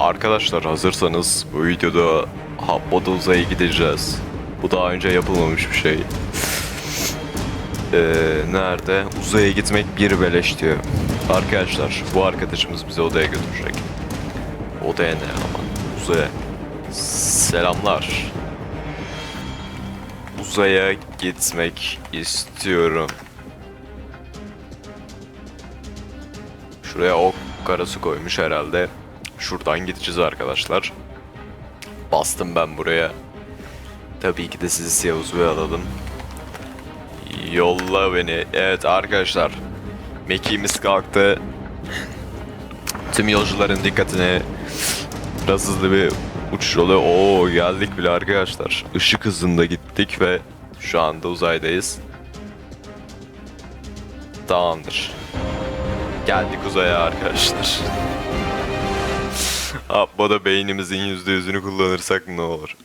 Arkadaşlar hazırsanız bu videoda Habbo'da uzaya gideceğiz. Bu daha önce yapılmamış bir şey. Ee, nerede? Uzaya gitmek bir beleş diyor. Arkadaşlar bu arkadaşımız bizi odaya götürecek. Odaya ne aman uzaya. Selamlar. Uzaya gitmek istiyorum. Şuraya ok karası koymuş herhalde. Şuradan gideceğiz arkadaşlar. Bastım ben buraya. Tabii ki de sizi siyah uzaya alalım. Yolla beni. Evet arkadaşlar. Mekiğimiz kalktı. Tüm yolcuların dikkatini biraz hızlı bir uçuş oluyor. Oo geldik bile arkadaşlar. Işık hızında gittik ve şu anda uzaydayız. Tamamdır. Geldik uzaya arkadaşlar. Abba da beynimizin yüzde yüzünü kullanırsak ne olur?